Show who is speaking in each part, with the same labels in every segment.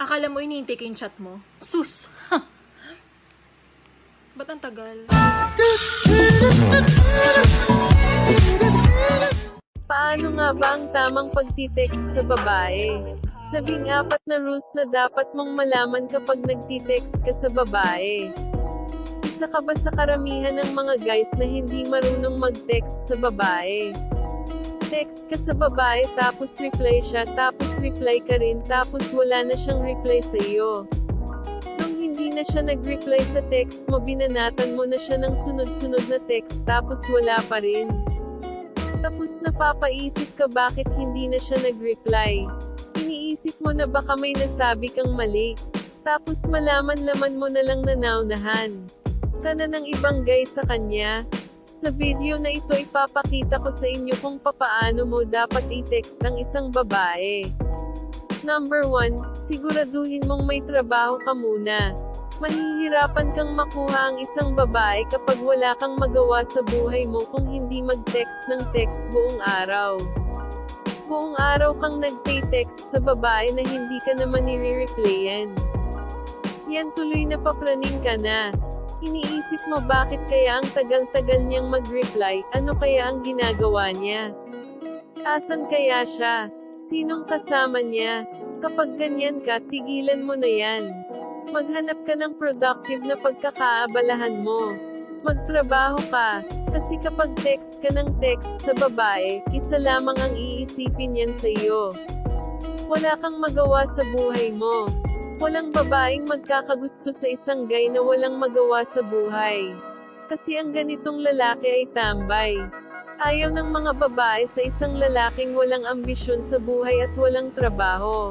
Speaker 1: Akala mo iniintay ko yung chat mo? Sus! Ba't ang tagal?
Speaker 2: Paano nga ba ang tamang pagtitext sa babae? Labing apat na rules na dapat mong malaman kapag nagtitext ka sa babae. Isa ka ba sa karamihan ng mga guys na hindi marunong mag-text sa babae? Text ka sa babae tapos reply siya tapos reply ka rin tapos wala na siyang reply sa iyo. Nung hindi na siya nag-reply sa text mo binanatan mo na siya ng sunod-sunod na text tapos wala pa rin. Tapos napapaisip ka bakit hindi na siya nag-reply. Iniisip mo na baka may nasabi kang mali. Tapos malaman-laman mo na lang na naunahan. Ka na ng ibang guy sa kanya. Sa video na ito ipapakita ko sa inyo kung papaano mo dapat i-text ang isang babae. Number 1, siguraduhin mong may trabaho ka muna. Mahihirapan kang makuha ang isang babae kapag wala kang magawa sa buhay mo kung hindi mag-text ng text buong araw. Buong araw kang nagte-text sa babae na hindi ka naman nire-replyan. Yan tuloy na papraning ka na. Iniisip mo bakit kaya ang tagal-tagal niyang mag-reply, ano kaya ang ginagawa niya? Asan kaya siya? Sinong kasama niya? Kapag ganyan ka, tigilan mo na yan. Maghanap ka ng productive na pagkakaabalahan mo. Magtrabaho ka, kasi kapag text ka ng text sa babae, isa lamang ang iisipin yan sa iyo. Wala kang magawa sa buhay mo. Walang babaeng magkakagusto sa isang guy na walang magawa sa buhay. Kasi ang ganitong lalaki ay tambay. Ayaw ng mga babae sa isang lalaking walang ambisyon sa buhay at walang trabaho.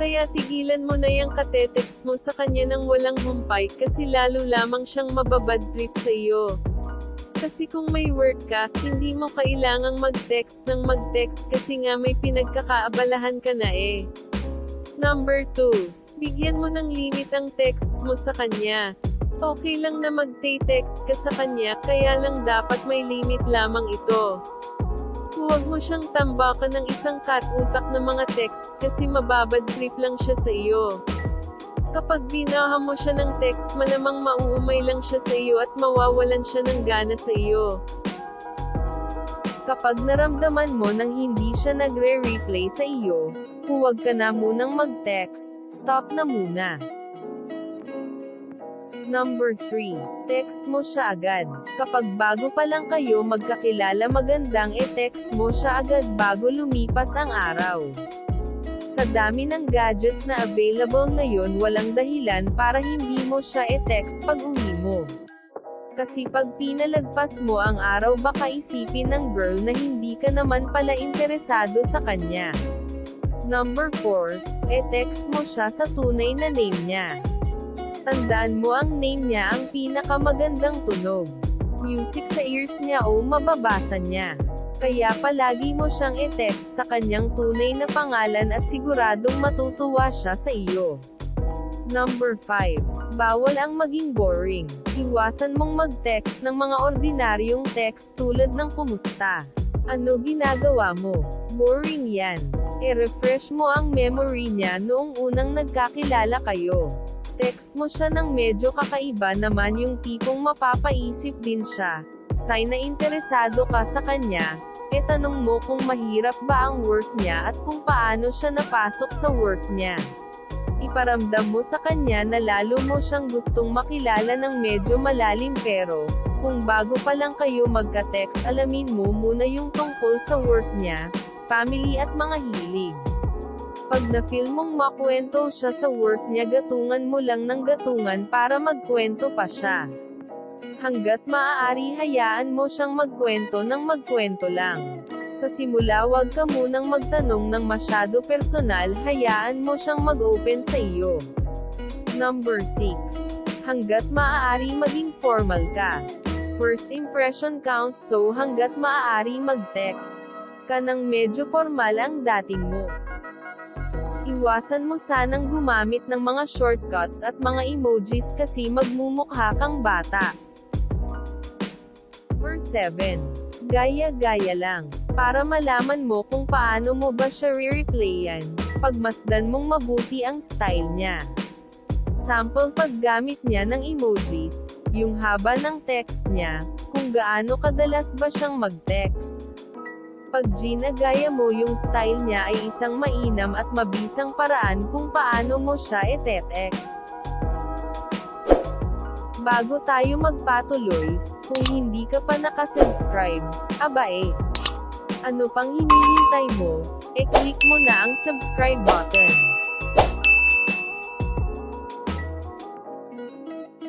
Speaker 2: Kaya tigilan mo na yung katetext mo sa kanya ng walang humpay kasi lalo lamang siyang mababad trip sa iyo. Kasi kung may work ka, hindi mo kailangang mag-text ng mag-text kasi nga may pinagkakaabalahan ka na eh. Number 2. Bigyan mo ng limit ang texts mo sa kanya. Okay lang na mag-text ka sa kanya, kaya lang dapat may limit lamang ito. Huwag mo siyang tambakan ng isang kat-utak na mga texts kasi mababad trip lang siya sa iyo. Kapag binaha mo siya ng text malamang mauumay lang siya sa iyo at mawawalan siya ng gana sa iyo.
Speaker 3: Kapag naramdaman mo nang hindi siya nagre-replay sa iyo, huwag ka na munang mag-text, stop na muna. Number 3. Text mo siya agad. Kapag bago pa lang kayo magkakilala magandang e-text mo siya agad bago lumipas ang araw. Sa dami ng gadgets na available ngayon walang dahilan para hindi mo siya e-text pag uwi mo. Kasi pag pinalagpas mo ang araw baka isipin ng girl na hindi ka naman pala interesado sa kanya. Number 4. E-text mo siya sa tunay na name niya. Tandaan mo ang name niya ang pinakamagandang tunog. Music sa ears niya o mababasa niya. Kaya palagi mo siyang e-text sa kanyang tunay na pangalan at siguradong matutuwa siya sa iyo. Number 5. Bawal ang maging boring. Iwasan mong mag-text ng mga ordinaryong text tulad ng kumusta. Ano ginagawa mo? Boring yan. E-refresh mo ang memory niya noong unang nagkakilala kayo. Text mo siya ng medyo kakaiba naman yung tipong mapapaisip din siya. Sign na interesado ka sa kanya, e tanong mo kung mahirap ba ang work niya at kung paano siya napasok sa work niya. Iparamdam mo sa kanya na lalo mo siyang gustong makilala ng medyo malalim pero, kung bago pa lang kayo magka-text alamin mo muna yung tungkol sa work niya, family at mga hilig. Pag na-feel mong makwento siya sa work niya gatungan mo lang ng gatungan para magkwento pa siya. Hanggat maaari hayaan mo siyang magkwento ng magkwento lang. Sa simula wag ka munang magtanong ng masyado personal hayaan mo siyang mag-open sa iyo. Number 6. Hanggat maaari maging formal ka. First impression counts so hanggat maaari mag-text ka ng medyo formal ang dating mo. Iwasan mo sanang gumamit ng mga shortcuts at mga emojis kasi magmumukha kang bata. Verse 7. Gaya-gaya lang. Para malaman mo kung paano mo ba siya re-replayan, Pagmasdan mong mabuti ang style niya. Sample paggamit niya ng emojis, yung haba ng text niya, kung gaano kadalas ba siyang mag-text. Pag ginagaya mo yung style niya ay isang mainam at mabisang paraan kung paano mo siya ete-text. Bago tayo magpatuloy, kung hindi ka pa nakasubscribe, aba eh. Ano pang hinihintay mo, e-click mo na ang subscribe button.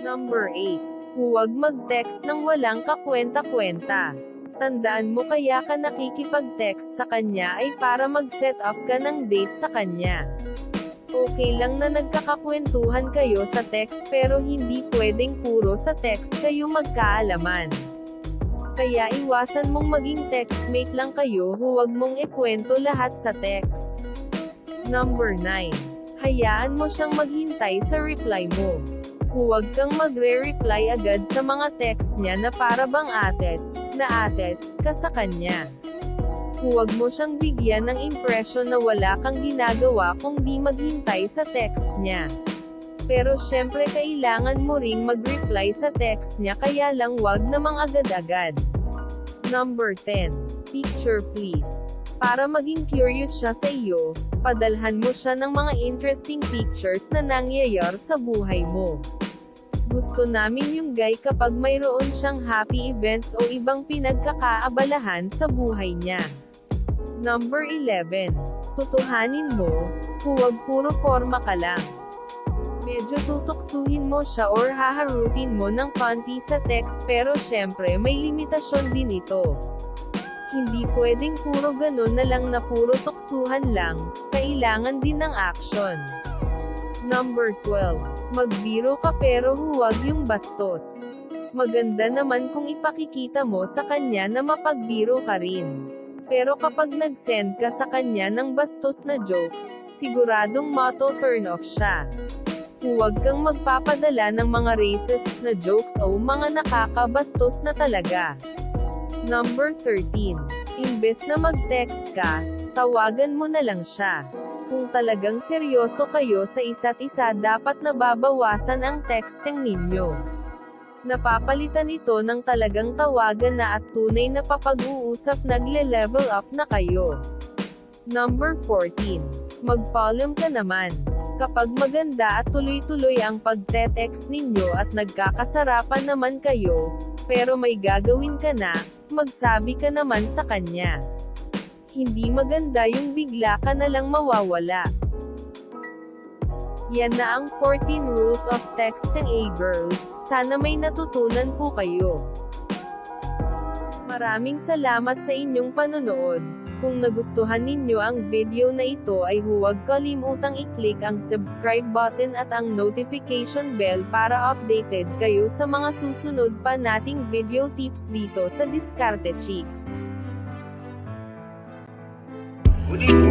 Speaker 3: Number 8. Huwag mag-text ng walang kakwenta-kwenta. Tandaan mo kaya ka nakikipag-text sa kanya ay para mag-set up ka ng date sa kanya. Okay lang na nagkakakwentuhan kayo sa text pero hindi pwedeng puro sa text kayo magkaalaman. Kaya iwasan mong maging textmate lang kayo huwag mong ikwento lahat sa text. Number 9. Hayaan mo siyang maghintay sa reply mo. Huwag kang magre-reply agad sa mga text niya na para bang atet, na atet, ka sa kanya. Huwag mo siyang bigyan ng impression na wala kang ginagawa kung di maghintay sa text niya. Pero syempre kailangan mo ring mag-reply sa text niya kaya lang wag namang agad-agad. Number 10. Picture please. Para maging curious siya sa iyo, padalhan mo siya ng mga interesting pictures na nangyayar sa buhay mo. Gusto namin yung guy kapag mayroon siyang happy events o ibang pinagkakaabalahan sa buhay niya. Number 11. Tutuhanin mo, huwag puro forma ka lang. Medyo tutuksuhin mo siya or haharutin mo ng konti sa text pero syempre may limitasyon din ito. Hindi pwedeng puro ganun na lang na puro tuksuhan lang, kailangan din ng action. Number 12. Magbiro ka pero huwag yung bastos. Maganda naman kung ipakikita mo sa kanya na mapagbiro ka rin. Pero kapag nag-send ka sa kanya ng bastos na jokes, siguradong motto turn off siya. Huwag kang magpapadala ng mga racist na jokes o mga nakakabastos na talaga. Number 13. Imbes na mag-text ka, tawagan mo na lang siya. Kung talagang seryoso kayo sa isa't isa dapat nababawasan ang texting ninyo. Napapalitan ito ng talagang tawagan na at tunay na papag-uusap nagle-level up na kayo. Number 14. Mag-column ka naman. Kapag maganda at tuloy-tuloy ang pagte-text ninyo at nagkakasarapan naman kayo, pero may gagawin ka na, magsabi ka naman sa kanya. Hindi maganda yung bigla ka na lang mawawala. Yan na ang 14 rules of texting a girl. Sana may natutunan po kayo. Maraming salamat sa inyong panonood. Kung nagustuhan ninyo ang video na ito ay huwag kalimutang i-click ang subscribe button at ang notification bell para updated kayo sa mga susunod pa nating video tips dito sa Diskarte Chicks.
Speaker 4: Good evening.